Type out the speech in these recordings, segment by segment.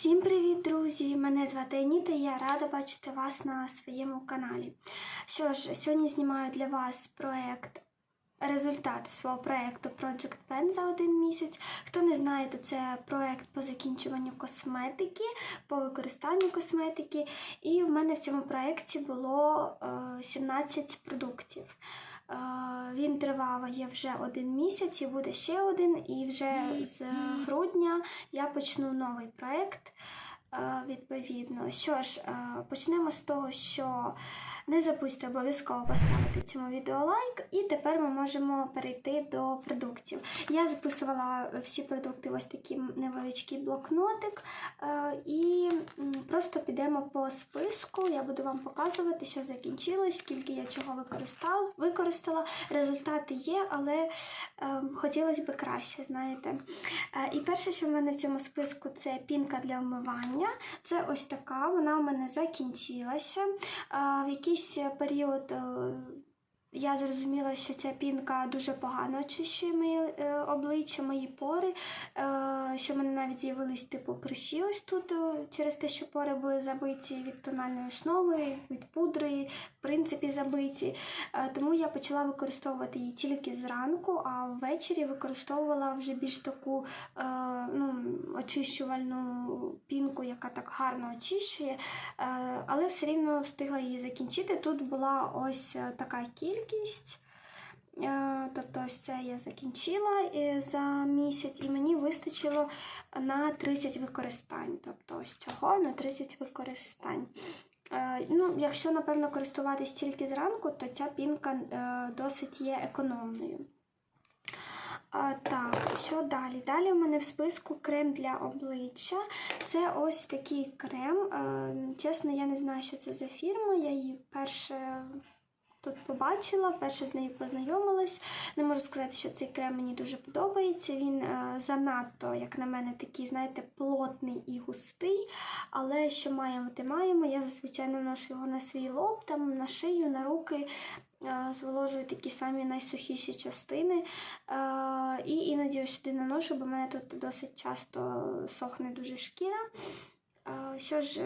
Всім привіт, друзі! Мене звати Аніта і я рада бачити вас на своєму каналі. Що ж, сьогодні знімаю для вас проект, результат свого проекту Project Pen за один місяць. Хто не знає, то це проект по закінчуванню косметики, по використанню косметики. І в мене в цьому проєкті було е, 17 продуктів. Він тривав є вже один місяць і буде ще один. І вже з грудня я почну новий проєкт. е, Відповідно, що ж, е, почнемо з того, що не забудьте обов'язково поставити цьому відео лайк, і тепер ми можемо перейти до продуктів. Я записувала всі продукти в ось такий невеличкий блокнотик, е, і просто підемо по списку. Я буду вам показувати, що закінчилось, скільки я чого використала. Результати є, але е, хотілося б краще, знаєте. Е, І перше, що в мене в цьому списку, це пінка для вмивання. Це ось така, вона у мене закінчилася. В якийсь період е, я зрозуміла, що ця пінка дуже погано очищує моє е, обличчя, мої пори, е, що в мене навіть з'явились типу прищі ось тут е, через те, що пори були забиті від тональної основи, від пудри, в принципі, забиті. Тому я почала використовувати її тільки зранку, а ввечері використовувала вже більш таку ну, очищувальну пінку, яка так гарно очищує, але все рівно встигла її закінчити. Тут була ось така кількість. Е, Тобто ось це я закінчила е, за місяць, і мені вистачило на 30 використань. Тобто ось цього на 30 використань. Е, Ну, якщо, напевно, користуватись тільки зранку, то ця пінка досить є економною. Так, що далі? Далі у мене в списку крем для обличчя. Це ось такий крем. Чесно, я не знаю, що це за фірма. Я її вперше тут побачила, вперше з нею познайомилась. Не можу сказати, що цей крем мені дуже подобається. Він е, занадто, як на мене, такий, знаєте, плотний і густий. Але що маємо, те маємо. Я зазвичай наношу його на свій лоб, там, на шию, на руки. е, Зволожую такі самі найсухіші частини. Е, І іноді ось сюди наношу, бо в мене тут досить часто сохне дуже шкіра. Що ж,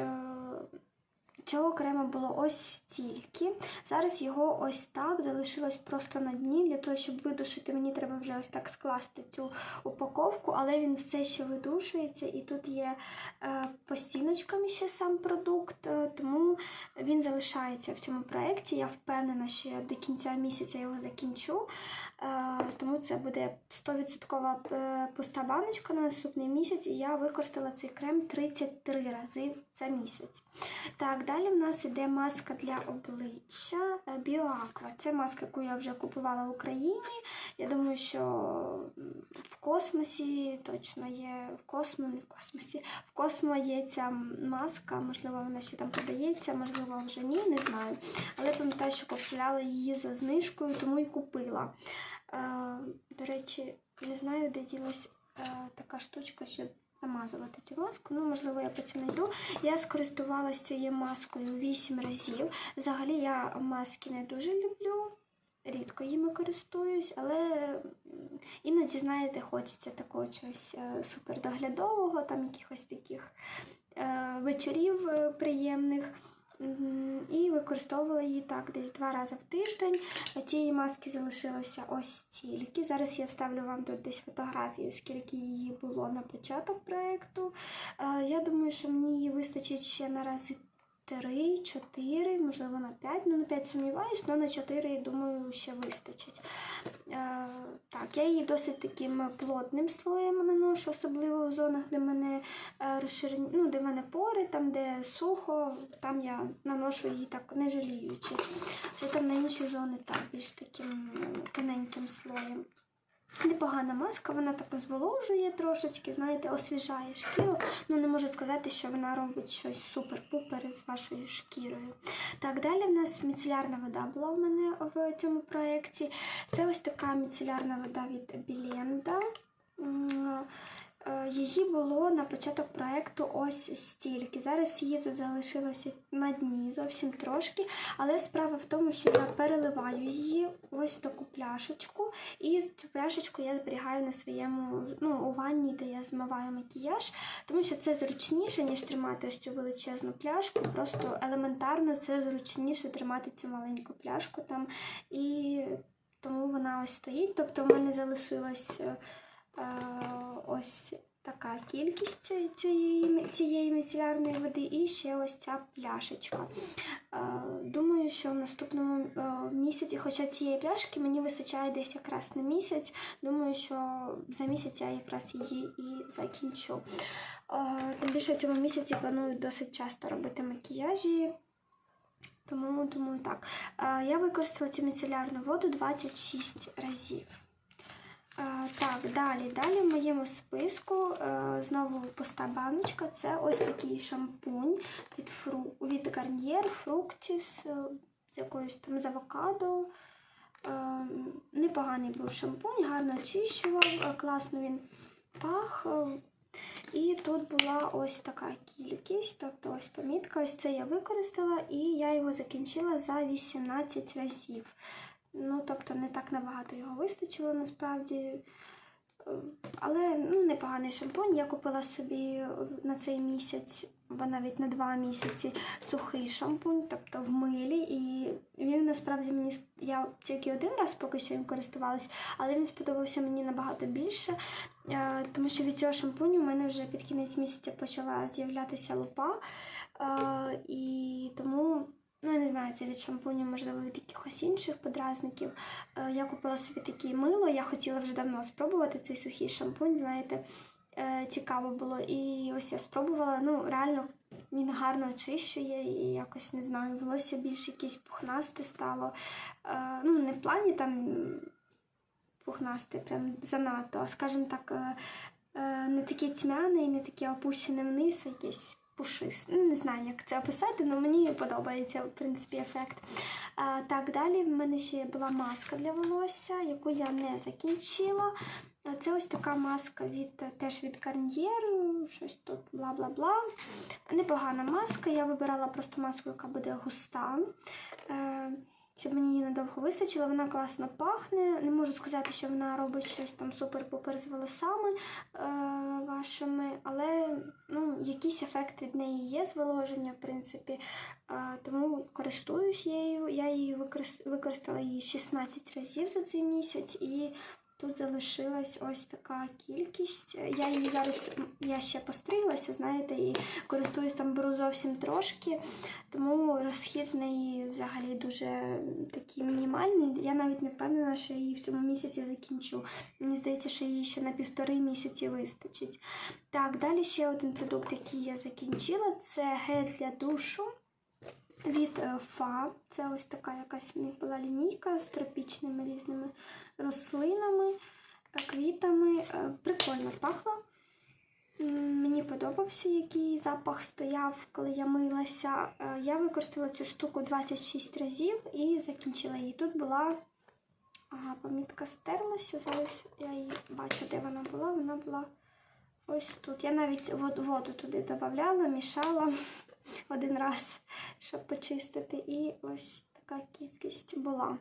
цього крему було ось стільки. Зараз його ось так залишилось просто на дні. Для того, щоб видушити, мені треба вже ось так скласти цю упаковку, але він все ще видушується, і тут є е, постіночками ще сам продукт, е, тому він залишається в цьому проєкті. Я впевнена, що я до кінця місяця його закінчу. Е, тому це буде 100% пуста баночка на наступний місяць, і я використала цей крем 33 рази за місяць. Так, далі в нас іде маска для обличчя е, BioAqua. Це маска, яку я вже купувала в Україні. Я думаю, що в космосі точно є в космо, не в космосі. В космо є ця маска, можливо, вона ще там продається, можливо, вже ні, не знаю. Але пам'ятаю, що купувала її за знижкою, тому і купила. Е, До речі, не знаю, де ділась е, така штучка, щоб намазувати цю маску. Ну, можливо, я потім знайду. Я скористувалася цією маскою 8 разів. Взагалі я маски не дуже люблю. Рідко їми користуюсь, але іноді, знаєте, хочеться такого чогось е, супердоглядового, там якихось таких е, вечорів е, приємних. І використовувала її так десь два рази в тиждень. Цієї маски залишилося ось стільки. Зараз я вставлю вам тут десь фотографію, скільки її було на початок проєкту. Е, Я думаю, що мені її вистачить ще на рази 3, 4, можливо, на 5. Ну, на 5 сумніваюсь, але на 4, думаю, ще вистачить. Е, Так, я її досить таким плотним слоєм наношу, особливо в зонах, де мене е, розширені, ну, де мене пори, там, де сухо, там я наношу її так не жаліючи. Вже там на інші зони так, більш таким тоненьким слоєм. Непогана маска, вона так зволожує трошечки, знаєте, освіжає шкіру. Ну, не можу сказати, що вона робить щось супер-пупер з вашою шкірою. Так, далі в нас міцелярна вода була в мене в цьому проєкті. Це ось така міцелярна вода від Біленда. Е, Її було на початок проекту ось стільки. Зараз її тут залишилося на дні зовсім трошки, але справа в тому, що я переливаю її ось в таку пляшечку, і цю пляшечку я зберігаю на своєму ну, у ванні, де я змиваю макіяж, тому що це зручніше, ніж тримати ось цю величезну пляшку. Просто елементарно це зручніше тримати цю маленьку пляшку там. І тому вона ось стоїть. Тобто в мене залишилось е, ось така кількість цієї- цієї, міцелярної води і ще ось ця пляшечка. Е, Думаю, що в наступному е, місяці, хоча цієї пляшки мені вистачає десь якраз на місяць. Думаю, що за місяць я якраз її і закінчу. Е, Тим більше в цьому місяці планую досить часто робити макіяжі. Тому думаю так. Е, Я використала цю міцелярну воду 26 разів. Так, далі, далі в моєму списку е, знову пуста баночка. Це ось такий шампунь від, фру... від Garnier Fructis е, з якоюсь там з авокадо. Е, Непоганий був шампунь, гарно очищував, класно він пах. І тут була ось така кількість, тобто ось помітка, ось це я використала, і я його закінчила за 18 разів. Ну, тобто не так набагато його вистачило насправді. Е, Але ну, непоганий шампунь. Я купила собі на цей місяць, або навіть на два місяці, сухий шампунь, тобто в милі. І він насправді мені я тільки один раз поки що їм користувалась, але він сподобався мені набагато більше, е, тому що від цього шампуню в мене вже під кінець місяця почала з'являтися лупа. Е, І тому. Ну, я не знаю, це від шампуню, можливо, від якихось інших подразників. Е, Я купила собі таке мило. Я хотіла вже давно спробувати цей сухий шампунь, знаєте, е, цікаво було. І ось я спробувала. Ну, реально він гарно очищує і якось не знаю, волосся більш якесь пухнасте стало. Е, Ну, не в плані там пухнасте, прям занадто, а скажімо так, не таке тьмяне і не таке опущене вниз, а якесь пушисте. Ну, не знаю, як це описати, але мені подобається, в принципі, ефект. А, так, далі в мене ще була маска для волосся, яку я не закінчила. Це ось така маска від теж від Garnier, щось тут бла-бла-бла. Непогана маска. Я вибирала просто маску, яка буде густа. Щоб мені її надовго вистачило, вона класно пахне. Не можу сказати, що вона робить щось там супер-пупер з волосами е, вашими, але ну, якийсь ефект від неї є зволоження, в принципі. Е, тому користуюсь нею. Я її використ- використала її 16 разів за цей місяць і. Тут залишилась ось така кількість. Я її зараз я ще постриглася, знаєте, і користуюсь там беру зовсім трошки, тому розхід в неї взагалі дуже такий мінімальний. Я навіть не впевнена, що її в цьому місяці закінчу. Мені здається, що її ще на півтори місяці вистачить. Так, далі ще один продукт, який я закінчила, це гель для душу. Від е, Фа. Це ось така якась була лінійка з тропічними різними рослинами, е, квітами. Е, Прикольно пахло. Мені подобався, який запах стояв, коли я милася. Я використала цю штуку 26 разів і закінчила її. Тут була помітка стерлася. Зараз я її бачу, де вона була. Вона була ось тут. Я навіть воду туди додавала, мішала один раз, щоб почистити. І ось така кількість була.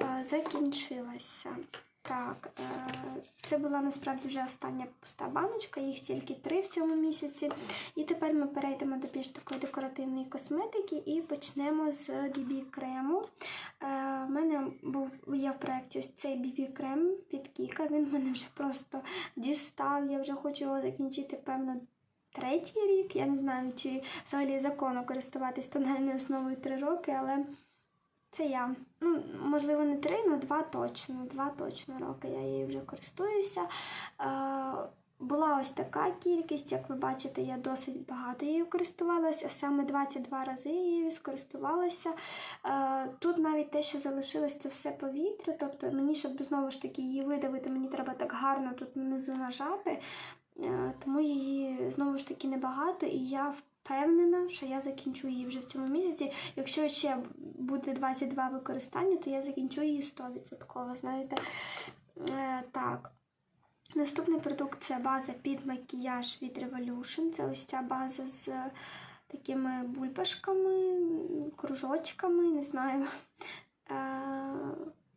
Е, Закінчилася. Так, е, це була насправді вже остання пуста баночка, їх тільки три в цьому місяці. І тепер ми перейдемо до більш такої декоративної косметики і почнемо з BB крему. Е, У мене був є в проєкті ось цей BB крем від Кіка. Він мене вже просто дістав. Я вже хочу його закінчити, певно, третій рік. Я не знаю, чи взагалі законно користуватись тональною основою три роки, але це я. Ну, можливо, не три, але два точно. Два точно роки я її вже користуюся. Е, була ось така кількість, як ви бачите, я досить багато її користувалася, саме 22 рази її скористувалася. Е, тут навіть те, що залишилось, це все повітря. Тобто мені, щоб знову ж таки її видавити, мені треба так гарно тут внизу нажати. Е, Тому її знову ж таки небагато, і я впевнена, що я закінчу її вже в цьому місяці. Якщо ще буде 22 використання, то я закінчу її 100%, знаєте. Е, Так. Наступний продукт це база під макіяж від Revolution. Це ось ця база з такими бульбашками, кружочками, не знаю.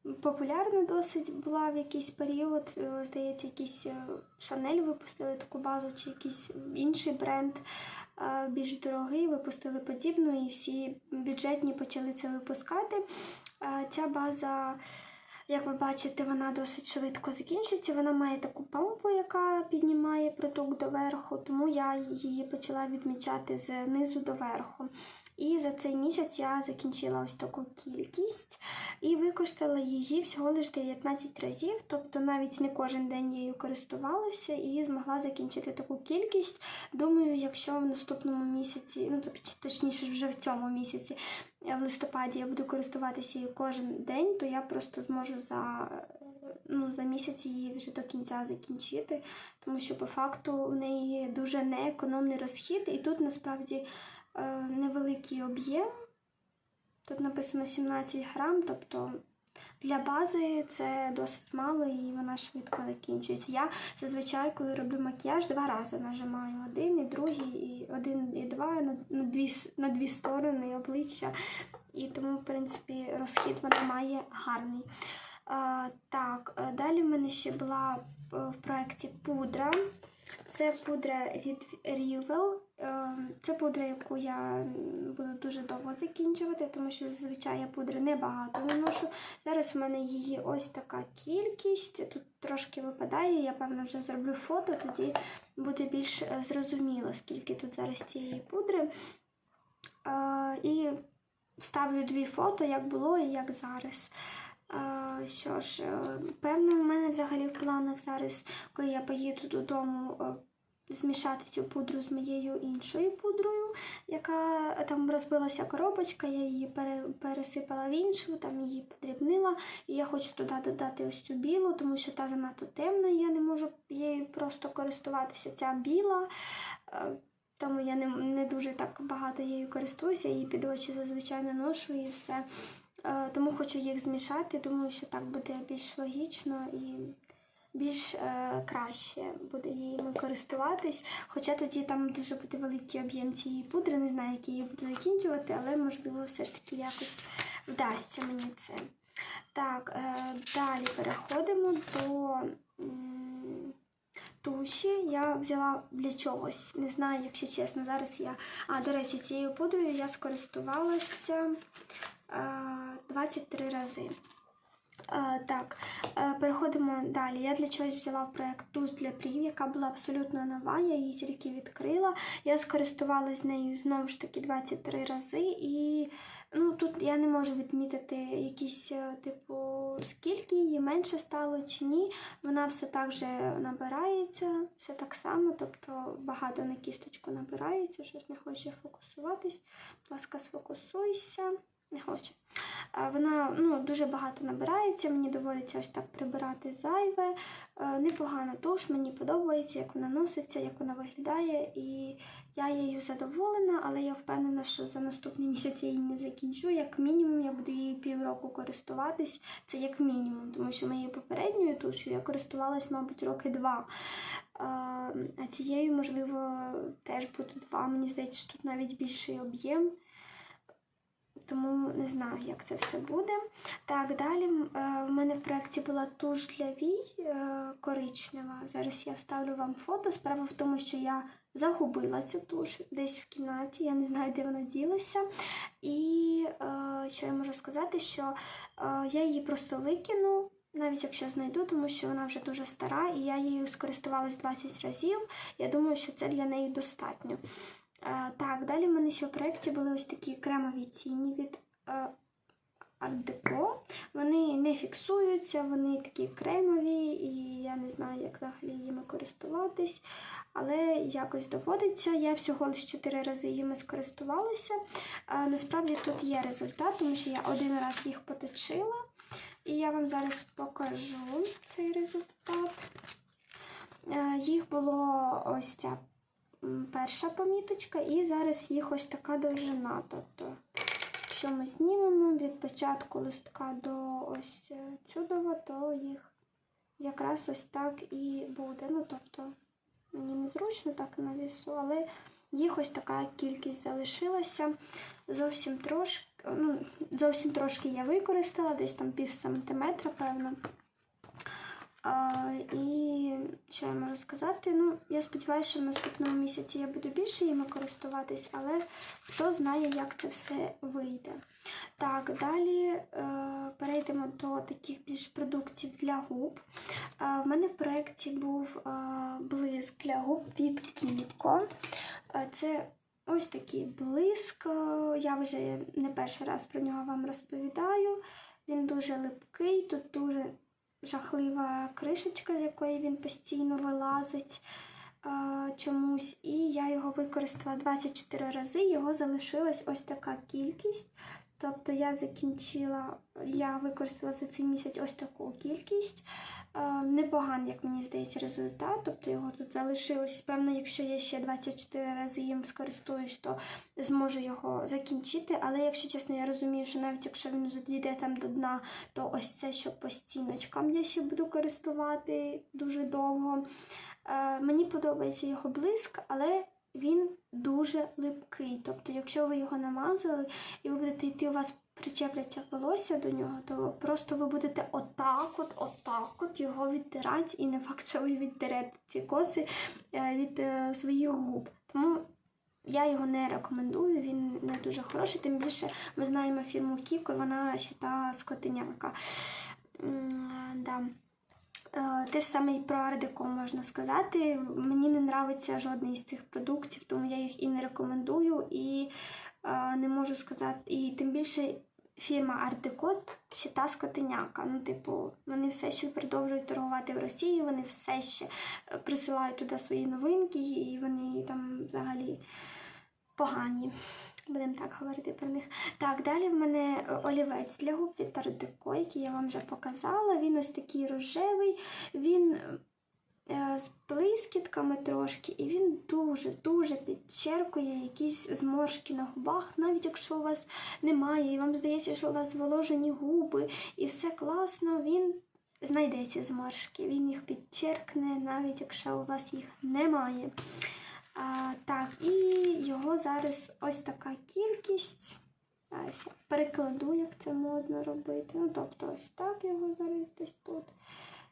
Популярна досить була в якийсь період. Е, Здається, якийсь Шанель випустили таку базу, чи якийсь інший бренд е, більш дорогий, випустили подібну, і всі бюджетні почали це випускати. Ця база, як ви бачите, вона досить швидко закінчиться. Вона має таку помпу, яка піднімає продукт доверху, тому я її почала відмічати з низу до верху. І за цей місяць я закінчила ось таку кількість і використала її всього лише 19 разів, тобто навіть не кожен день я нею користувалася і змогла закінчити таку кількість. Думаю, якщо в наступному місяці, ну тобто точніше вже в цьому місяці, в листопаді я буду користуватися її кожен день, то я просто зможу за, ну, за місяць її вже до кінця закінчити, тому що по факту в неї дуже неекономний розхід, і тут насправді невеликий об'єм. Тут написано 17 грам, тобто для бази це досить мало і вона швидко закінчується. Я зазвичай, коли роблю макіяж, два рази нажимаю один і другий, і один і два на, дві, на дві сторони обличчя. І тому, в принципі, розхід вона має гарний. Е, так, е, далі в мене ще була е, в проєкті пудра. Це пудра від Rivel. Е, Це пудра, яку я буду дуже довго закінчувати, тому що зазвичай я пудри небагато наношу. Зараз у мене її ось така кількість. Тут трошки випадає, я певно вже зроблю фото, тоді буде більш е, зрозуміло, скільки тут зараз цієї пудри. Е, І вставлю дві фото, як було і як зараз. Що ж, е, певно, в мене взагалі в планах зараз, коли я поїду додому, е, змішати цю пудру з моєю іншою пудрою, яка там розбилася коробочка, я її пересипала в іншу, там її подрібнила. І я хочу туди додати ось цю білу, тому що та занадто темна, я не можу її просто користуватися. Ця біла. е, Тому я не, не дуже так багато її користуюся, її під очі зазвичай наношу і все. Е, Тому хочу їх змішати. Думаю, що так буде більш логічно і більш е, краще буде їм користуватись. Хоча тоді там дуже буде великий об'єм цієї пудри, не знаю, як я її буду закінчувати, але можливо все ж таки якось вдасться мені це. Так, е, далі переходимо до. Туші я взяла для чогось. Не знаю, якщо чесно, зараз я. А, до речі, цією пудрою я скористувалася 23 рази. Е, так, е, переходимо далі. Я для чогось взяла в проєкт туш для брів, яка була абсолютно нова, я її тільки відкрила. Я скористувалась нею знову ж таки 23 рази, і ну, тут я не можу відмітити якісь, е, типу, скільки її менше стало чи ні. Вона все так же набирається, все так само, тобто багато на кісточку набирається, щось не хоче фокусуватись. Будь ласка, сфокусуйся. Не хоче. Вона ну, дуже багато набирається, мені доводиться ось так прибирати зайве. Е, Непогана туш, мені подобається, як вона носиться, як вона виглядає, і я її задоволена, але я впевнена, що за наступний місяць я її не закінчу. Як мінімум, я буду її півроку користуватись. Це як мінімум, тому що моєю попередньою тушою я користувалась, мабуть, роки два. Е, А цією, можливо, теж буде два. Мені здається, що тут навіть більший об'єм. Тому не знаю, як це все буде. Так, далі е, в мене в проєкті була туш для вій е, коричнева. Зараз я вставлю вам фото. Справа в тому, що я загубила цю туш десь в кімнаті, я не знаю, де вона ділася. І е, що я можу сказати, що я її просто викину. Навіть якщо знайду, тому що вона вже дуже стара, і я її скористувалась 20 разів. Я думаю, що це для неї достатньо. Е, Так, далі в мене ще в проєкті були ось такі кремові тіні від е, Art Deco. Вони не фіксуються, вони такі кремові, і я не знаю, як взагалі їми користуватись. Але якось доводиться. Я всього лише 4 рази їми скористувалася. Е, Насправді тут є результат, тому що я один раз їх поточила. І я вам зараз покажу цей результат. Їх було ось ця перша поміточка, і зараз їх ось така довжина. Тобто, якщо ми знімемо від початку листка до ось е, чудова, то їх якраз ось так і буде. Ну, тобто, мені незручно так на вісу, але їх ось така кількість залишилася. Зовсім трошки, ну, зовсім трошки я використала, десь там пів сантиметра, певно. І що я можу сказати? Ну, я сподіваюся, що в наступному місяці я буду більше їми користуватись, але хто знає, як це все вийде. Так, далі е, перейдемо до таких більш продуктів для губ. Е, в мене в проєкті був е, блиск для губ від Кіко. Це ось такий блиск. Я вже не перший раз про нього вам розповідаю. Він дуже липкий, тут дуже жахлива кришечка, з якої він постійно вилазить е, чомусь. І я його використала 24 рази, його залишилась ось така кількість. Тобто я закінчила, я використала за цей місяць ось таку кількість. Е, непоганий, як мені здається, результат. Тобто його тут залишилось. Певно, якщо я ще 24 рази їм скористуюсь, то зможу його закінчити. Але якщо чесно, я розумію, що навіть якщо він вже дійде там до дна, то ось це, що по стіночкам я ще буду користувати дуже довго. Е, мені подобається його блиск, але він дуже липкий. Тобто, якщо ви його намазали і ви будете йти, у вас причепляться волосся до нього, то просто ви будете отак, от, отак, от його відтирати, і не факт, що ви відтерете ці коси е, від е, своїх губ. Тому я його не рекомендую, він не дуже хороший. Тим більше ми знаємо фірму Кіко, вона ще та скотиняка. М, Да. Е, Те ж саме і про Ардеко можна сказати. Мені не нравиться жодний з цих продуктів, тому я їх і не рекомендую, і е, не можу сказати. І тим більше фірма Ардеко ще та скотиняка. Ну, типу, вони все ще продовжують торгувати в Росії, вони все ще е, присилають туди свої новинки, і вони там взагалі погані. Будемо так говорити про них. Так, далі в мене е, олівець для губ від Ардеко, який я вам вже показала. Він ось такий рожевий, він е, з блискітками трошки, і він дуже-дуже підчеркує якісь зморшки на губах, навіть якщо у вас немає, і вам здається, що у вас зволожені губи, і все класно, він знайде ці зморшки, він їх підчеркне, навіть якщо у вас їх немає. Так, і його зараз ось така кількість. Я перекладу, як це модно робити. Ну, тобто, ось так його зараз десь тут.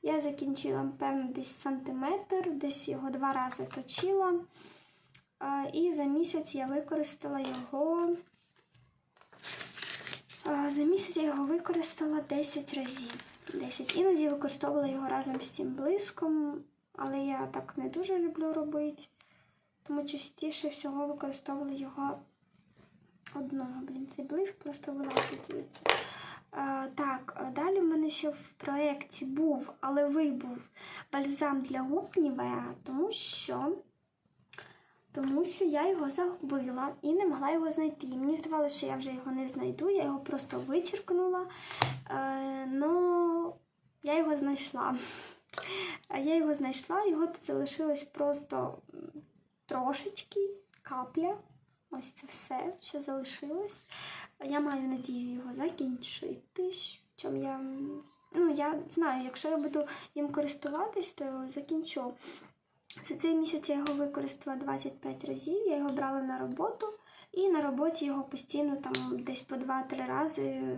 Я закінчила, певно, десь сантиметр, десь його два рази точила. І за місяць я використала його. За місяць я його використала 10 разів. 10. Іноді використовувала його разом з цим блиском, але я так не дуже люблю робити. Тому частіше всього використовували його одного. Блін, цей блиск просто вилазить звідси. Е, так, далі в мене ще в проєкті був, але вибув бальзам для губ Нівеа, тому що, тому що я його загубила і не могла його знайти. Мені здавалося, що я вже його не знайду, я його просто вичеркнула. Е, я його знайшла. Я його знайшла, його тут залишилось просто трошечки, капля. Ось це все, що залишилось. Я маю надію його закінчити. Чим я, ну, я знаю, якщо я буду їм користуватись, то закінчу. За цей місяць я його використала 25 разів, я його брала на роботу, і на роботі його постійно там десь по 2-3 рази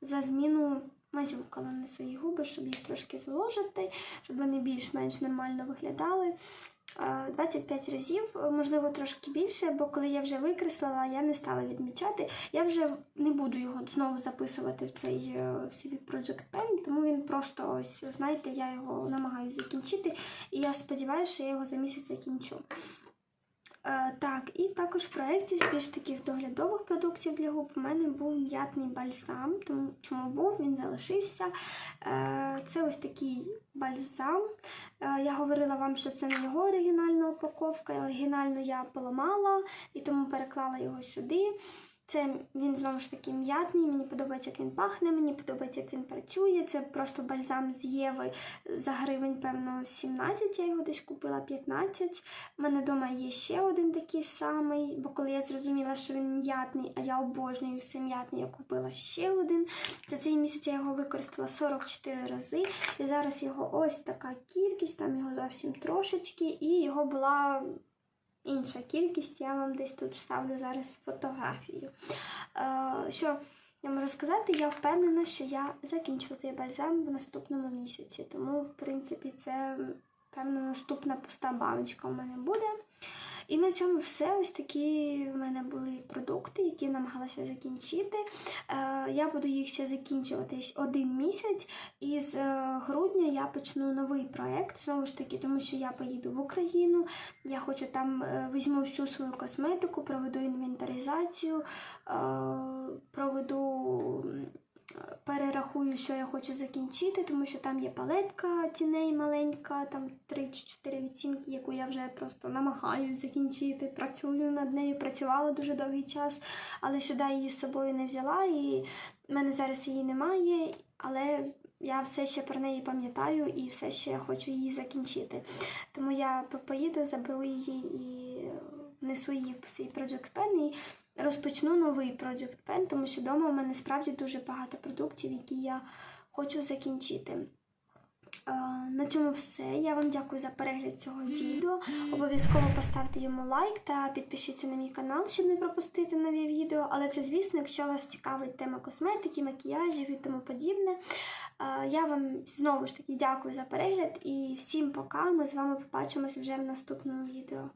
за зміну мазюкала на свої губи, щоб їх трошки зволожити, щоб вони більш-менш нормально виглядали. Е, 25 разів, можливо, трошки більше, бо коли я вже викреслила, я не стала відмічати. Я вже не буду його знову записувати в цей е, в CV Project Pen, тому він просто ось, знаєте, я його намагаюся закінчити, і я сподіваюся, що я його за місяць закінчу. Е, Так, і також в проєкті з більш таких доглядових продуктів для губ у мене був м'ятний бальзам. Тому чому був, він залишився. Е, Це ось такий бальзам. Е, Я говорила вам, що це не його оригінальна упаковка. Оригінальну я поламала і тому переклала його сюди. Це він знову ж таки м'ятний. Мені подобається, як він пахне, мені подобається, як він працює. Це просто бальзам з Єви за гривень, певно, 17. Я його десь купила 15. У мене вдома є ще один такий самий, бо коли я зрозуміла, що він м'ятний, а я обожнюю все м'ятне, я купила ще один. За цей місяць я його використала 44 рази. І зараз його ось така кількість, там його зовсім трошечки, і його була інша кількість. Я вам десь тут вставлю зараз фотографію. Е, що я можу сказати, я впевнена, що я закінчу цей бальзам в наступному місяці. Тому, в принципі, це, певно, наступна пуста баночка у мене буде. І на цьому все. Ось такі в мене були продукти, які я намагалася закінчити. Е, я буду їх ще закінчувати один місяць, і з е, грудня я почну новий проект. Знову ж таки, тому що я поїду в Україну. Я хочу там е, візьму всю свою косметику, проведу інвентаризацію, проведу. Перерахую, що я хочу закінчити, тому що там є палетка тіней маленька, там 3 чи 4 відцінки, яку я вже просто намагаюсь закінчити. Працюю над нею, працювала дуже довгий час, але сюди її з собою не взяла, і в мене зараз її немає, але я все ще про неї пам'ятаю і все ще хочу її закінчити. Тому я по- поїду, заберу її і внесу її в свій Project Pen і розпочну новий Project Pen, тому що вдома у мене справді дуже багато продуктів, які я хочу закінчити. Е, На цьому все. Я вам дякую за перегляд цього відео. Обов'язково поставте йому лайк та підпишіться на мій канал, щоб не пропустити нові відео. Але це, звісно, якщо вас цікавить тема косметики, макіяжів і тому подібне. Е, Я вам знову ж таки дякую за перегляд і всім пока. Ми з вами побачимось вже в наступному відео.